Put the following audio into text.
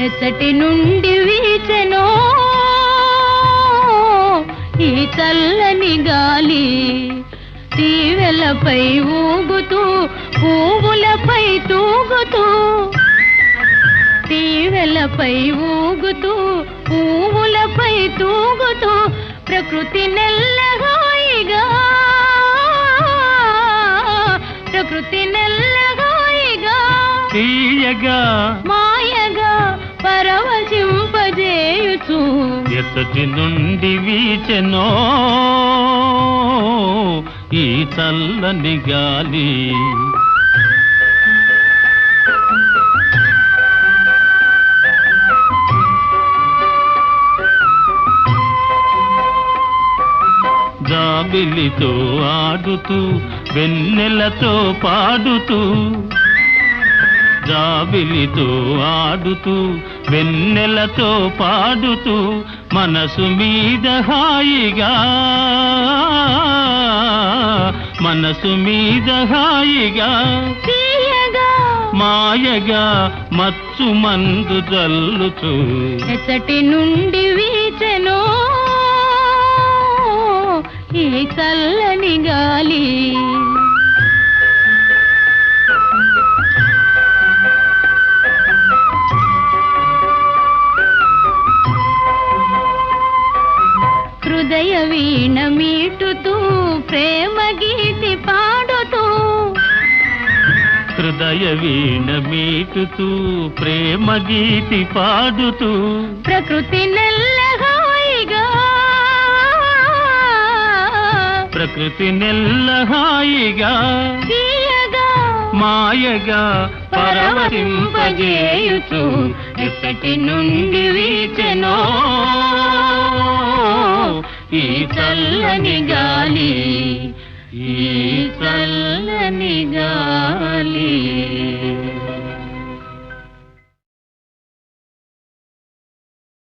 ఎసటి నుండి వీచెనో ఈ చల్లని గాలి తీవెలపై ఊగుతూ పువ్వులపై తూగుతూ తీవెలపై ఊగుతూ పువ్వులపై తూగుతూ ప్రకృతి నెల్లగాయిగా ప్రకృతి నెల్లగాయిగా తీయగా ఎసటి నుండి వీచెనో ఈ చల్లని గాలి. జాబిలితో ఆడుతూ వెన్నెలతో పాడుతూ జాబిలితో ఆడుతూ వెన్నెలతో పాడుతూ మనసు మీద హాయిగా మనసు మీద హాయిగా మాయగా మచ్చు మందు జల్లుతూ ఎసటి నుండి వీచెనో వీణ మీటుతూ ప్రేమ గీతి పాడుతూ. హృదయ వీణ మీటుతూ ప్రేమ గీతి పాడుతూ. ప్రకృతి నెల్లహాయిగా ప్రకృతి నెల్ల హాయిగా. మాయగా పరవశింపజేయుచు. ఎప్పటి నుండి వీచెనో చల్లని గాలి ఈ చల్లని గాలి.